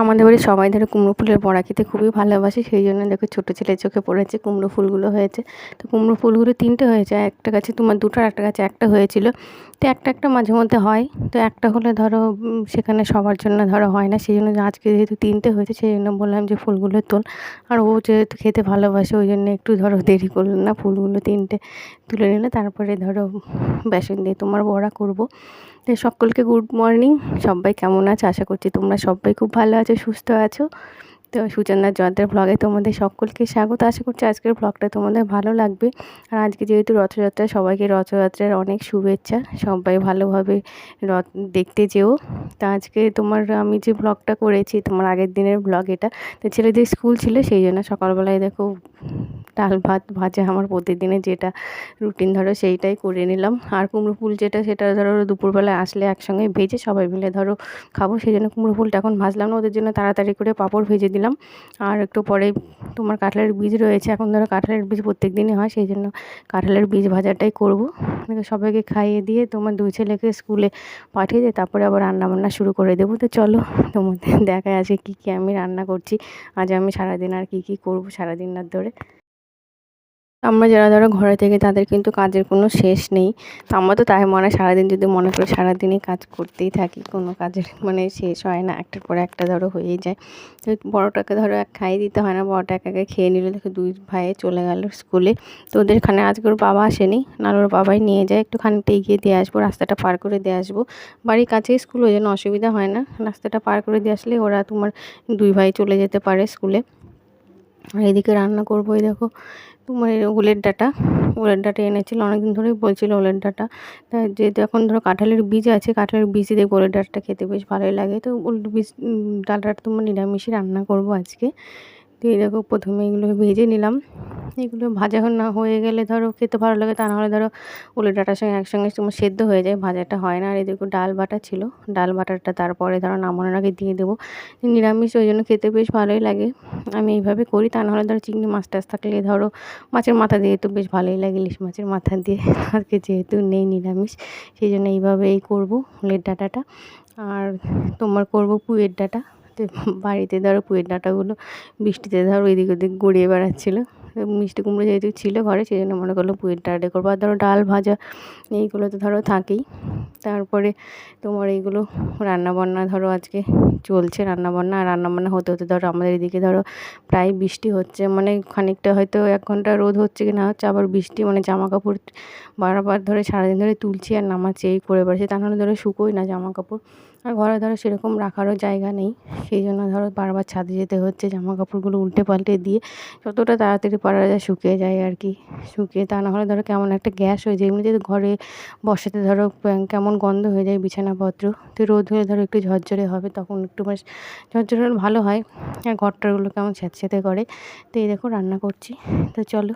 আমাদের বাড়ির সবাই ধরো কুমড়ো ফুলের বড়া খেতে খুবই ভালোবাসে, সেই জন্য দেখো ছোটো ছেলে চোখে পড়েছে কুমড়ো ফুলগুলো হয়েছে। তো কুমড়ো ফুলগুলো তিনটে হয়েছে, একটা গাছে তোমার দুটো আর একটা গাছে একটা হয়েছিল। তো একটা একটা মাঝে মধ্যে হয়, তো একটা হলে ধরো সেখানে সবার জন্য ধরো হয় না, সেই জন্য আজকে যেহেতু তিনটে হয়েছে, সেই জন্য বললাম যে ফুলগুলো তোল। আর ও যেহেতু খেতে ভালোবাসে, ওই জন্য একটু ধরো দেরি করল না, ফুলগুলো তিনটে তুলে নিলে তারপরে ধরো বেসন দিয়ে তোমার বড়া করব। তো সকলকে গুড মর্নিং সবাই কেমন আছে? আশা করছি তোমরা সবাই খুব ভালো আছো, সুস্থ আছো। তো সুচন্দার জয়দের ব্লগে তোমাদের সকলকে স্বাগত। আশা করছি আজকের ব্লগটা তোমাদের ভালো লাগবে। আর আজকে যেহেতু রথযাত্রা, সবাইকে রথযাত্রার অনেক শুভেচ্ছা। সবাই ভালোভাবে রথ দেখতে যেও। তা আজকে তোমার, আমি যে ব্লগটা করেছি, তোমার আগের দিনের ব্লগ এটা, তো ছেলেদের স্কুল ছিল, সেই জন্য সকালবেলায় দেখো ডাল ভাত ভাজা আমার প্রতিদিনের যেটা রুটিন ধরো সেইটাই করে নিলাম। আর কুমড়ো ফুল যেটা, সেটা ধরো দুপুরবেলায় আসলে একসঙ্গে ভেজে সবাই মিলে ধরো খাব। সেই জন্য কুমড়ো ফুলটা এখন ভাজলাম না, ওদের জন্য তাড়াতাড়ি করে পাঁপড় ভেজে দিলাম। আর একটু পরে তোমার কাঁঠালের বীজ রয়েছে, এখন ধরো কাঁঠালের বীজ প্রত্যেক দিনই হয়, সেই জন্য কাঁঠালের বীজ ভাজাটাই করব। সবাইকে খাইয়ে দিয়ে তোমার দুই ছেলেকে স্কুলে পাঠিয়ে দিয়ে তারপরে আবার রান্না বান্না শুরু করে দেবো। তো চলো তোমাদের দেখা আছে কী কী আমি রান্না করছি। আজ আমি সারাদিন আর কী কী করব সারাদিন রাত ধরে। আমরা যারা ধরো ঘরে থেকে তাদের কিন্তু কাজের কোনো শেষ নেই। আমরা তো তাই মনে হয় সারাদিন যদি মনে করি সারাদিনই কাজ করতেই থাকি, কোনো কাজের মানে শেষ হয় না, একটার পর একটা ধরো হয়েই যায়। তো বড়োটাকে ধরো এক খাইয়ে দিতে হয় না, বড়োটা একা খেয়ে নিলে, দেখো দুই ভাইয়ে চলে গেল স্কুলে। তো ওদের এখানে আজকে ওর বাবা আসেনি, নাহলে ওর বাবাই নিয়ে যায় একটু খানিকটা এগিয়ে দিয়ে আসব, রাস্তাটা পার করে দিয়ে আসব। বাড়ির কাছেই স্কুল, ওই জন্য অসুবিধা হয় না, রাস্তাটা পার করে দিয়ে আসলে ওরা তোমার দুই ভাই চলে যেতে পারে স্কুলে। আর এদিকে রান্না করব এই দেখো। তোমার উলের ডাটা উলের ডাটা এনেছিল, অনেকদিন ধরেই বলছিল উলের ডাটা। তা যেহেতু এখন ধরো কাঁঠালের বীজ আছে, কাঁঠালের বীজ দিয়ে উলের ডাটাটা খেতে বেশ ভালোই লাগে। তো উল বীজ ডালটা তোমার নিরামিষই রান্না করব আজকে। দিয়ে দেখো প্রথমে এগুলো ভেজে নিলাম। এগুলো ভাজা না, হয়ে গেলে ধরো খেতে ভালো লাগে, তা নাহলে ধরো উলের ডাঁটার সঙ্গে একসঙ্গে তোমার সেদ্ধ হয়ে যায়, ভাজাটা হয় না। আর এদিকে ডাল বাটা ছিল, ডাল বাটারটা তারপরে ধরো নামানোর আগে দিয়ে দেবো। নিরামিষ, ওই জন্য খেতে বেশ ভালোই লাগে। আমি এইভাবে করি, তা নাহলে ধরো চিংড়ি মাছ টাছ থাকলে ধরো মাছের মাথা দিয়ে তো বেশ ভালোই লাগে, ইলিশ মাছের মাথা দিয়ে। আজকে যেহেতু নেই নিরামিষ, সেই জন্য এইভাবেই করব উলের ডাঁটাটা। আর তোমার করব পুয়ের ডাঁটা। তো বাড়িতে ধরো পুয়ের ডাঁটাগুলো বৃষ্টিতে ধরো এদিক ওদিক গড়িয়ে বেড়াচ্ছিলো। মিষ্টি কুমড়ো যেহেতু ছিল ঘরে, সেই জন্য মনে করল পুয়ের ডাঁটা করব। আর ধরো ডাল ভাজা, এইগুলো তো ধরো থাকেই। তারপরে তোমার এইগুলো রান্নাবান্না ধরো আজকে চলছে রান্নাবান্না। আর রান্নাবান্না হতে হতে ধরো আমাদের এদিকে ধরো প্রায় বৃষ্টি হচ্ছে। মানে খানিকটা হয়তো এক ঘণ্টা রোদ হচ্ছে কি না হচ্ছে, আবার বৃষ্টি মানে জামা কাপড় বারবার ধরে সারাদিন ধরে তুলছি আর নামাচ্ছি এই করে বেড়াচ্ছি। তা নাহলে ধরো শুকোই না জামা কাপড় আর ঘরে ধরো সেরকম রাখারও জায়গা নেই। সেই জন্য ধরো বারবার ছাদে যেতে হচ্ছে জামা কাপড়গুলো উল্টে পাল্টে দিয়ে যতটা তাড়াতাড়ি পারা যায় শুকিয়ে যায় আর কি। শুকিয়ে তা না হলে ধরো কেমন একটা গ্যাস হয়ে যায়। এমনিতে ঘরে বসাতে ধরো কেমন গন্ধ হয়ে যায় বিছানাপত্র। তো রোদ হয়ে ধরো একটু ঝরঝরে হবে, তখন একটু বেশ ঝরঝরে ভালো হয়। আর ঘরটারগুলো কেমন স্যাঁতস্যাঁতে করে। তো এই দেখো রান্না করছি। তো চলো।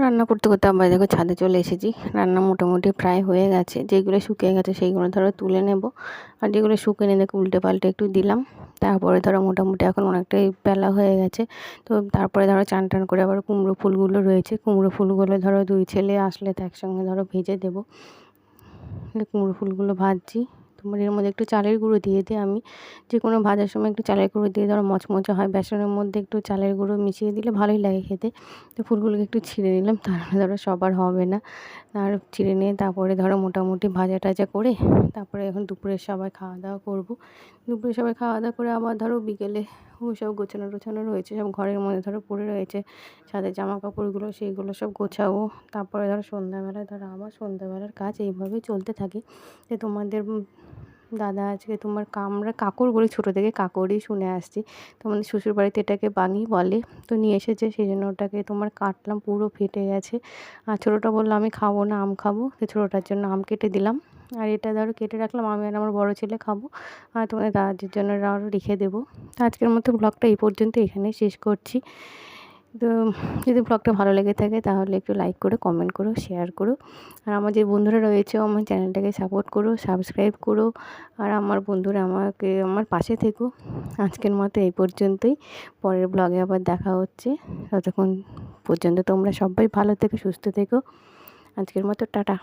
রান্না করতে করতে আবার দেখো ছাদে চলে এসেছি। রান্না মোটামুটি প্রায় হয়ে গেছে। যেগুলো শুকিয়ে গেছে সেইগুলো ধরো তুলে নেব। আর যেগুলো শুকিয়ে দেখো উল্টে পাল্টে একটু দিলাম। তারপরে ধরো মোটামুটি এখন অনেকটাই বেলা হয়ে গেছে। তো তারপরে ধরো চান টান করে আবার কুমড়ো ফুলগুলো রয়েছে। কুমড়ো ফুলগুলো ধরো দুই ছেলে আসলে তো একসঙ্গে ধরো ভেজে দেবো। কুমড়ো ফুলগুলো ভাজছি। তোমার এর মধ্যে একটু চালের গুঁড়ো দিয়ে দিই আমি। যে কোনো ভাজার সময় একটু চালের গুঁড়ো দিয়ে ধরো মচমচে হয়, বেসনের মধ্যে একটু চালের গুঁড়ো মিশিয়ে দিলে ভালোই লাগে খেতে। তো ফুলগুলোকে একটু ছিঁড়ে নিলাম, তাহলে ধরো সবার হবে না। আর ছিঁড়ে নিয়ে তারপরে ধরো মোটামুটি ভাজা টাজা করে তারপরে এখন দুপুরে সবাই খাওয়া দাওয়া করব। দুপুরে সবাই খাওয়া দাওয়া করে আবার ধরো বিকেলে সব গোছানো টোছানো রয়েছে, সব ঘরের মধ্যে ধরো পড়ে রয়েছে ছাদের জামা কাপড়গুলো সেইগুলো সব গোছাবো। তারপরে ধরো সন্ধ্যাবেলায় ধরো আবার সন্ধ্যাবেলার কাজ এইভাবেই চলতে থাকে যে তোমাদের দাদা আজকে তোমার আমরা কাকর বলি ছোটো থেকে কাকরই শুনে আসছি। তোমাদের শ্বশুর বাড়িতে এটাকে বাঙি বলে, তো নিয়ে এসেছে সেই জন্য ওটাকে তোমার কাটলাম, পুরো ফেটে গেছে। আর ছোটোটা বলল, আমি খাব না, আম খাব। তো ছোটোটার জন্য আম কেটে দিলাম। আর এটা ধরো কেটে রাখলাম, আমি আর আমার বড়ো ছেলে খাব। আর তোমাদের দাদাজির জন্য আরও রেখে দেবো। আজকের মতো ব্লগটা এই পর্যন্ত এখানেই শেষ করছি। তো যদি ব্লগটা ভালো লেগে থাকে, তাহলে একটু লাইক করো কমেন্ট করো শেয়ার করো। আর আমার যে বন্ধুরা রয়েছে আমার চ্যানেলটাকে সাপোর্ট করো সাবস্ক্রাইব করো। আর আমার বন্ধুরা আমাকে, আমার পাশে থেকো। আজকের মতো এই পর্যন্তই। পরের ব্লগে আবার দেখা হচ্ছে। ততক্ষণ পর্যন্ত তোমরা সবাই ভালো থেকো, সুস্থ থেকো। আজকের মতো টাটা।